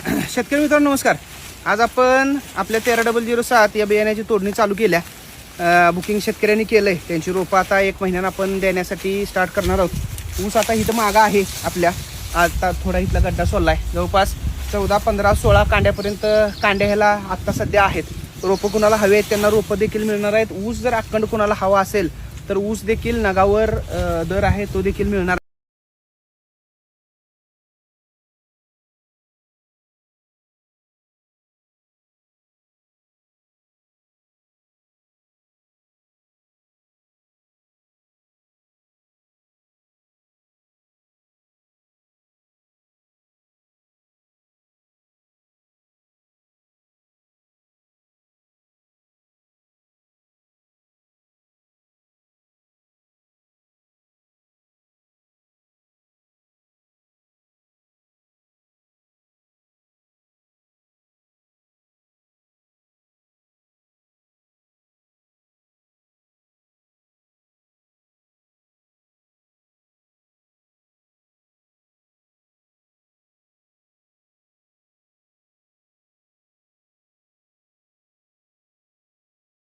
शेतकरी मित्रांनो नमस्कार. आज आपण आपल्या तेरा डबल झिरो सात या बियाण्याची तोडणी चालू केल्या. बुकिंग शेतकऱ्यांनी केलं आहे त्यांची रोपं आता एक महिन्यानं आपण देण्यासाठी स्टार्ट करणार आहोत. ऊस आता इथं मागा आहे आपल्या. आता थोडा इथला गड्डा आहे जवळपास चौदा पंधरा सोळा कांड्यापर्यंत कांड्या ह्याला आत्ता सध्या आहेत. रोपं कुणाला हवे आहेत त्यांना रोपं देखील मिळणार आहेत. ऊस जर अखंड कुणाला हवा असेल तर ऊस देखील नगावर दर आहे तो देखील मिळणार